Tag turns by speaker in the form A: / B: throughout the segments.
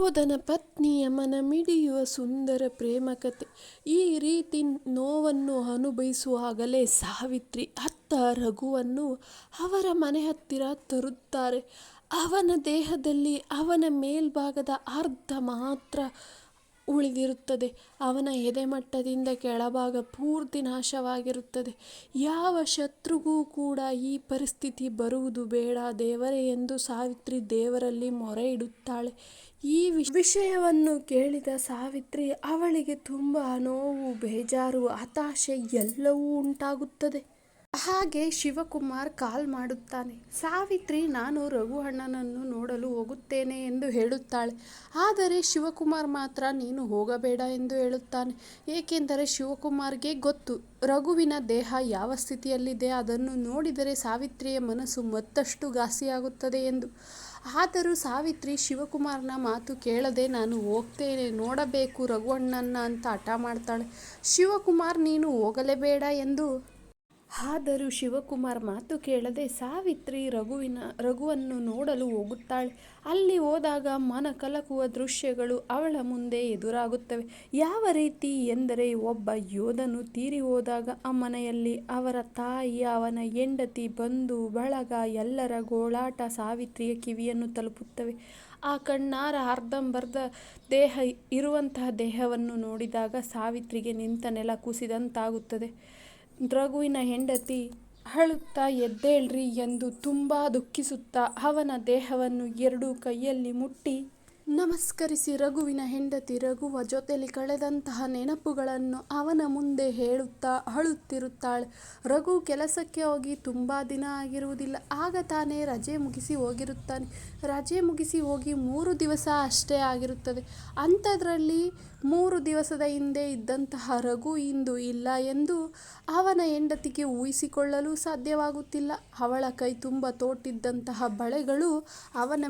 A: ಯೋಧನ ಪತ್ನಿಯ ಮನ ಮಿಡಿಯುವ ಸುಂದರ ಪ್ರೇಮಕತೆ ಈ ರೀತಿ ನೋವನ್ನು ಅನುಭವಿಸುವಾಗಲೇ ಸಾವಿತ್ರಿ ಅತ್ತ ರಘುವನ್ನು ಅವರ ಮನೆ ಹತ್ತಿರ ತರುತ್ತಾರೆ. ಅವನ ದೇಹದಲ್ಲಿ ಅವನ ಮೇಲ್ಭಾಗದ ಅರ್ಧ ಮಾತ್ರ ಉಳಿದಿರುತ್ತದೆ. ಅವನ ಎದೆಮಟ್ಟದಿಂದ ಕೆಳಭಾಗ ಪೂರ್ತಿ ನಾಶವಾಗಿರುತ್ತದೆ. ಯಾವ ಶತ್ರುಗೂ ಕೂಡ ಈ ಪರಿಸ್ಥಿತಿ ಬರುವುದು ಬೇಡ ದೇವರೇ ಎಂದು ಸಾವಿತ್ರಿ ದೇವರಲ್ಲಿ ಮೊರೆ ಇಡುತ್ತಾಳೆ. ಈ ವಿಷಯವನ್ನು ಕೇಳಿದ ಸಾವಿತ್ರಿ ಅವಳಿಗೆ ತುಂಬ ನೋವು, ಬೇಜಾರು, ಹತಾಶೆ ಎಲ್ಲವೂ ಉಂಟಾಗುತ್ತದೆ. ಹಾಗೆ ಶಿವಕುಮಾರ್ ಕಾಲ್ ಮಾಡುತ್ತಾನೆ. ಸಾವಿತ್ರಿ, ನಾನು ರಘು ಅಣ್ಣನನ್ನು ನೋಡಲು ಹೋಗುತ್ತೇನೆ ಎಂದು ಹೇಳುತ್ತಾಳೆ. ಆದರೆ ಶಿವಕುಮಾರ್ ಮಾತ್ರ ನೀನು ಹೋಗಬೇಡ ಎಂದು ಹೇಳುತ್ತಾನೆ. ಏಕೆಂದರೆ ಶಿವಕುಮಾರ್ಗೆ ಗೊತ್ತು, ರಘುವಿನ ದೇಹ ಯಾವ ಸ್ಥಿತಿಯಲ್ಲಿದೆ ಅದನ್ನು ನೋಡಿದರೆ ಸಾವಿತ್ರಿಯ ಮನಸ್ಸು ಮತ್ತಷ್ಟು ಘಾಸಿಯಾಗುತ್ತದೆ ಎಂದು. ಆದರೂ ಸಾವಿತ್ರಿ, ಶಿವಕುಮಾರ್ನ ಮಾತು ಕೇಳದೆ ನಾನು ಹೋಗ್ತೇನೆ, ನೋಡಬೇಕು ರಘುವಣ್ಣನ ಅಂತ ಹಠ ಮಾಡ್ತಾಳೆ. ಶಿವಕುಮಾರ್, ನೀನು ಹೋಗಲೇಬೇಡ ಎಂದು. ಆದರೂ ಶಿವಕುಮಾರ್ ಮಾತು ಕೇಳದೆ ಸಾವಿತ್ರಿ ರಘುವಿನ ರಘುವನ್ನು ನೋಡಲು ಹೋಗುತ್ತಾಳೆ. ಅಲ್ಲಿ ಹೋದಾಗ ಮನ ಕಲಕುವ ದೃಶ್ಯಗಳು ಅವಳ ಮುಂದೆ ಎದುರಾಗುತ್ತವೆ. ಯಾವ ರೀತಿ ಎಂದರೆ ಒಬ್ಬ ಯೋಧನು ತೀರಿಹೋದಾಗ ಆ ಮನೆಯಲ್ಲಿ ಅವರ ತಾಯಿ, ಅವನ ಹೆಂಡತಿ, ಬಂಧು ಬಳಗ ಎಲ್ಲರ ಗೋಳಾಟ ಸಾವಿತ್ರಿಯ ಕಿವಿಯನ್ನು ತಲುಪುತ್ತವೆ. ಆ ಕಣ್ಣಾರ ಅರ್ಧಂಬರ್ಧ ದೇಹ ಇರುವಂತಹ ದೇಹವನ್ನು ನೋಡಿದಾಗ ಸಾವಿತ್ರಿಗೆ ನಿಂತ ನೆಲ ಕುಸಿದಂತಾಗುತ್ತದೆ. ರಘುವಿನ ಹೆಂಡತಿ ಅಳುತ್ತಾ ಎದ್ದೇಳ್ರಿ ಎಂದು ತುಂಬಾ ದುಃಖಿಸುತ್ತಾ ಅವನ ದೇಹವನ್ನು ಎರಡು ಕೈಯಲ್ಲಿ ಮುಟ್ಟಿ ನಮಸ್ಕರಿಸಿ, ರಘುವಿನ ಹೆಂಡತಿ ರಘುವ ಜೊತೆಯಲ್ಲಿ ಕಳೆದಂತಹ ನೆನಪುಗಳನ್ನು ಅವನ ಮುಂದೆ ಹೇಳುತ್ತಾ ಅಳುತ್ತಿರುತ್ತಾಳೆ. ರಘು ಕೆಲಸಕ್ಕೆ ಹೋಗಿ ತುಂಬ ದಿನ ಆಗಿರುವುದಿಲ್ಲ. ಆಗ ತಾನೇ ರಜೆ ಮುಗಿಸಿ ಹೋಗಿರುತ್ತಾನೆ. ರಜೆ ಮುಗಿಸಿ ಹೋಗಿ ಮೂರು ದಿವಸ ಅಷ್ಟೇ ಆಗಿರುತ್ತದೆ. ಅಂಥದ್ರಲ್ಲಿ ಮೂರು ದಿವಸದ ಹಿಂದೆ ಇದ್ದಂತಹ ರಘು ಇಂದು ಇಲ್ಲ ಎಂದು ಅವನ ಹೆಂಡತಿಗೆ ಊಹಿಸಿಕೊಳ್ಳಲು ಸಾಧ್ಯವಾಗುತ್ತಿಲ್ಲ. ಅವಳ ಕೈ ತುಂಬ ತೋಟಿದ್ದಂತಹ ಬಳೆಗಳು ಅವನ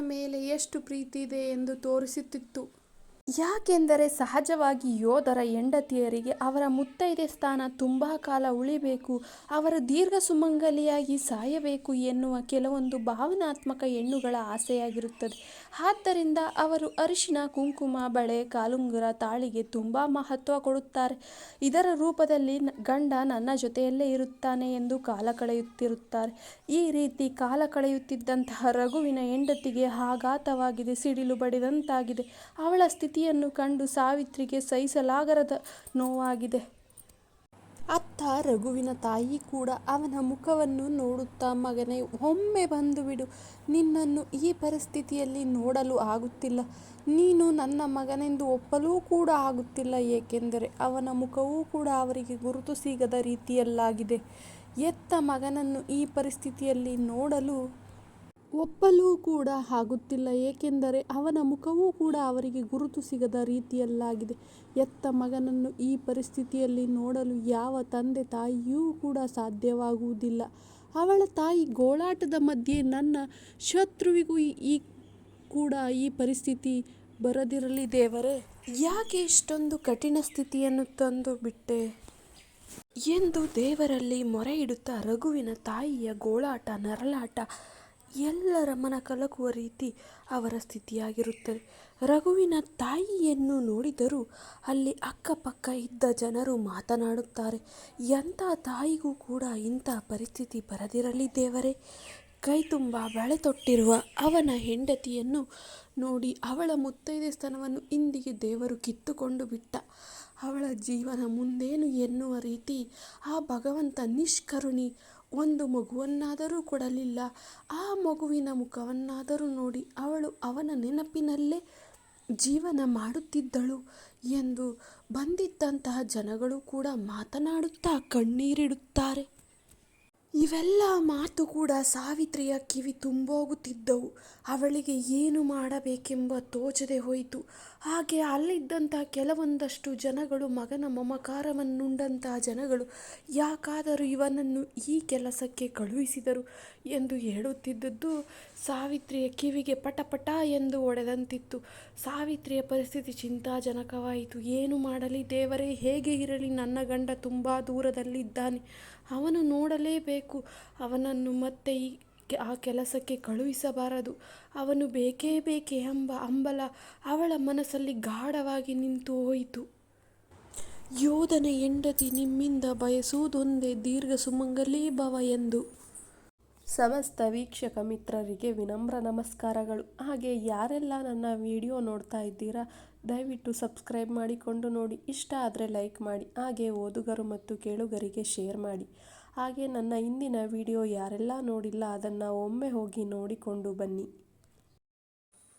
A: ಮೇಲೆ ಎಷ್ಟು ಪ್ರೀತಿ ಇದೆ ಎಂದು ತೋರಿಸುತ್ತಿತ್ತು. ಯಾಕೆಂದರೆ ಸಹಜವಾಗಿ ಯೋಧರ ಹೆಂಡತಿಯರಿಗೆ ಅವರ ಮುತ್ತೈದೆ ಸ್ಥಾನ ತುಂಬ ಕಾಲ ಉಳಿಬೇಕು, ಅವರು ದೀರ್ಘ ಸುಮಂಗಲಿಯಾಗಿ ಸಾಯಬೇಕು ಎನ್ನುವ ಕೆಲವೊಂದು ಭಾವನಾತ್ಮಕ ಹೆಣ್ಣುಗಳ ಆಸೆಯಾಗಿರುತ್ತದೆ. ಆದ್ದರಿಂದ ಅವರು ಅರಿಶಿನ, ಕುಂಕುಮ, ಬಳೆ, ಕಾಲುಂಗುರ, ತಾಳಿಗೆ ತುಂಬ ಮಹತ್ವ ಕೊಡುತ್ತಾರೆ. ಇದರ ರೂಪದಲ್ಲಿ ಗಂಡ ನನ್ನ ಜೊತೆಯಲ್ಲೇ ಇರುತ್ತಾನೆ ಎಂದು ಕಾಲ ಕಳೆಯುತ್ತಿರುತ್ತಾರೆ. ಈ ರೀತಿ ಕಾಲ ಕಳೆಯುತ್ತಿದ್ದಂತಹ ರಘುವಿನ ಹೆಂಡತಿಗೆ ಆಘಾತವಾಗಿದೆ. ಸಿಡಿಲು ಬಡಿದಂತಾಗಿದೆ. ಅವಳ ಸ್ಥಿತಿಯನ್ನು ಕಂಡು ಸಾವಿತ್ರಿಗೆ ಸಹಿಸಲಾಗರದ ನೋವಾಗಿದೆ. ಅತ್ತ ರಘುವಿನ ತಾಯಿ ಕೂಡ ಅವನ ಮುಖವನ್ನು ನೋಡುತ್ತಾ ಮಗನೇ ಒಮ್ಮೆ ಬಂದು ಬಿಡು, ನಿನ್ನನ್ನು ಈ ಪರಿಸ್ಥಿತಿಯಲ್ಲಿ ನೋಡಲು ಆಗುತ್ತಿಲ್ಲ. ನೀನು ನನ್ನ ಮಗನೆಂದು ಒಪ್ಪಲೂ ಕೂಡ ಆಗುತ್ತಿಲ್ಲ. ಏಕೆಂದರೆ ಅವನ ಮುಖವೂ ಕೂಡ ಅವರಿಗೆ ಗುರುತು ಸಿಗದ ರೀತಿಯಲ್ಲಾಗಿದೆ. ಎತ್ತ ಮಗನನ್ನು ಈ ಪರಿಸ್ಥಿತಿಯಲ್ಲಿ ನೋಡಲು ಒಪ್ಪಲು ಕೂಡ ಆಗುತ್ತಿಲ್ಲ. ಏಕೆಂದರೆ ಅವನ ಮುಖವೂ ಕೂಡ ಅವರಿಗೆ ಗುರುತು ಸಿಗದ ರೀತಿಯಲ್ಲಾಗಿದೆ. ಎತ್ತ ಮಗನನ್ನು ಈ ಪರಿಸ್ಥಿತಿಯಲ್ಲಿ ನೋಡಲು ಯಾವ ತಂದೆ ತಾಯಿಯೂ ಕೂಡ ಸಾಧ್ಯವಾಗುವುದಿಲ್ಲ. ಅವಳ ತಾಯಿ ಗೋಳಾಟದ ಮಧ್ಯೆ ನನ್ನ ಶತ್ರುವಿಗೂ ಈ ಕೂಡ ಈ ಪರಿಸ್ಥಿತಿ ಬರದಿರಲಿ ದೇವರೇ. ಯಾಕೆ ಇಷ್ಟೊಂದು ಕಠಿಣ ಸ್ಥಿತಿಯನ್ನು ತಂದು ಬಿಟ್ಟೆ. ಎಂದು ದೇವರಲ್ಲಿ ಮೊರೆ ಇಡುತ್ತಾ ರಘುವಿನ ತಾಯಿಯ ಗೋಳಾಟ, ನರಳಾಟ ಎಲ್ಲರ ಮನ ಕಲಕುವ ರೀತಿ ಅವರ ಸ್ಥಿತಿಯಾಗಿರುತ್ತದೆ. ರಘುವಿನ ತಾಯಿಯನ್ನು ನೋಡಿದರೂ ಅಲ್ಲಿ ಅಕ್ಕಪಕ್ಕ ಇದ್ದ ಜನರು ಮಾತನಾಡುತ್ತಾರೆ. ಎಂಥ ತಾಯಿಗೂ ಕೂಡ ಇಂಥ ಪರಿಸ್ಥಿತಿ ಬರದಿರಲಿ ದೇವರೇ. ಕೈ ತುಂಬ ಬಳೆ ತೊಟ್ಟಿರುವ ಅವನ ಹೆಂಡತಿಯನ್ನು ನೋಡಿ ಅವಳ ಮುತ್ತೈದೆ ಸ್ಥಾನವನ್ನು ಇಂದಿಗೆ ದೇವರು ಕಿತ್ತುಕೊಂಡು ಬಿಟ್ಟ. ಅವಳ ಜೀವನ ಮುಂದೇನು ಎನ್ನುವ ರೀತಿ ಆ ಭಗವಂತ ನಿಷ್ಕರುಣಿ. ಒಂದು ಮಗುವನ್ನಾದರೂ ಕೊಡಲಿಲ್ಲ. ಆ ಮಗುವಿನ ಮುಖವನ್ನಾದರೂ ನೋಡಿ ಅವಳು ಅವನ ನೆನಪಿನಲ್ಲೇ ಜೀವನ ಮಾಡುತ್ತಿದ್ದಳು ಎಂದು ಬಂದಿದ್ದಂತಹ ಜನಗಳು ಕೂಡ ಮಾತನಾಡುತ್ತಾ ಕಣ್ಣೀರಿಡುತ್ತಾರೆ. ಇವೆಲ್ಲ ಮಾತು ಕೂಡ ಸಾವಿತ್ರಿಯ ಕಿವಿ ತುಂಬೋಗುತ್ತಿದ್ದವು. ಅವಳಿಗೆ ಏನು ಮಾಡಬೇಕೆಂಬ ತೋಚದೆ ಹೋಯಿತು. ಹಾಗೆ ಅಲ್ಲಿದ್ದಂಥ ಕೆಲವೊಂದಷ್ಟು ಜನಗಳು ಮಗನ ಮಮಕಾರವನ್ನುಂಡಂತಹ ಜನಗಳು ಯಾಕಾದರೂ ಇವನನ್ನು ಈ ಕೆಲಸಕ್ಕೆ ಕಳುಹಿಸಿದರು ಎಂದು ಹೇಳುತ್ತಿದ್ದದ್ದು ಸಾವಿತ್ರಿಯ ಕಿವಿಗೆ ಪಟಪಟ ಪಟ ಎಂದು ಒಡೆದಂತಿತ್ತು ಸಾವಿತ್ರಿಯ ಪರಿಸ್ಥಿತಿ ಚಿಂತಾಜನಕವಾಯಿತು. ಏನು ಮಾಡಲಿ ದೇವರೇ, ಹೇಗೆ ಇರಲಿ ನನ್ನ ಗಂಡ ತುಂಬ ದೂರದಲ್ಲಿದ್ದಾನೆ. ಅವನು ನೋಡಲೇಬೇಕು. ಅವನನ್ನು ಮತ್ತೆ ಈ ಆ ಕೆಲಸಕ್ಕೆ ಕಳುಹಿಸಬಾರದು. ಅವನು ಬೇಕೇ ಬೇಕೆ ಎಂಬ ಅಂಬಲ ಅವಳ ಮನಸ್ಸಲ್ಲಿ ಗಾಢವಾಗಿ ನಿಂತು ಹೋಯಿತು. ಯೋಧನ ಹೆಂಡತಿ ನಿಮ್ಮಿಂದ ಬಯಸುವುದೊಂದೇ ದೀರ್ಘ ಸುಮಂಗಲೀ ಭವ ಎಂದು. ಸಮಸ್ತ ವೀಕ್ಷಕ ಮಿತ್ರರಿಗೆ ವಿನಮ್ರ ನಮಸ್ಕಾರಗಳು. ಹಾಗೆ ಯಾರೆಲ್ಲ ನನ್ನ ವಿಡಿಯೋ ನೋಡ್ತಾ ಇದ್ದೀರಾ ದಯವಿಟ್ಟು ಸಬ್ಸ್ಕ್ರೈಬ್ ಮಾಡಿಕೊಂಡು ನೋಡಿ. ಇಷ್ಟ ಆದರೆ ಲೈಕ್ ಮಾಡಿ, ಹಾಗೆ ಓದುಗರು ಮತ್ತು ಕೇಳುಗರಿಗೆ ಶೇರ್ ಮಾಡಿ. ಹಾಗೆ ನನ್ನ ಇಂದಿನ ವಿಡಿಯೋ ಯಾರೆಲ್ಲ ನೋಡಿಲ್ಲ ಅದನ್ನು ಒಮ್ಮೆ ಹೋಗಿ ನೋಡಿಕೊಂಡು ಬನ್ನಿ.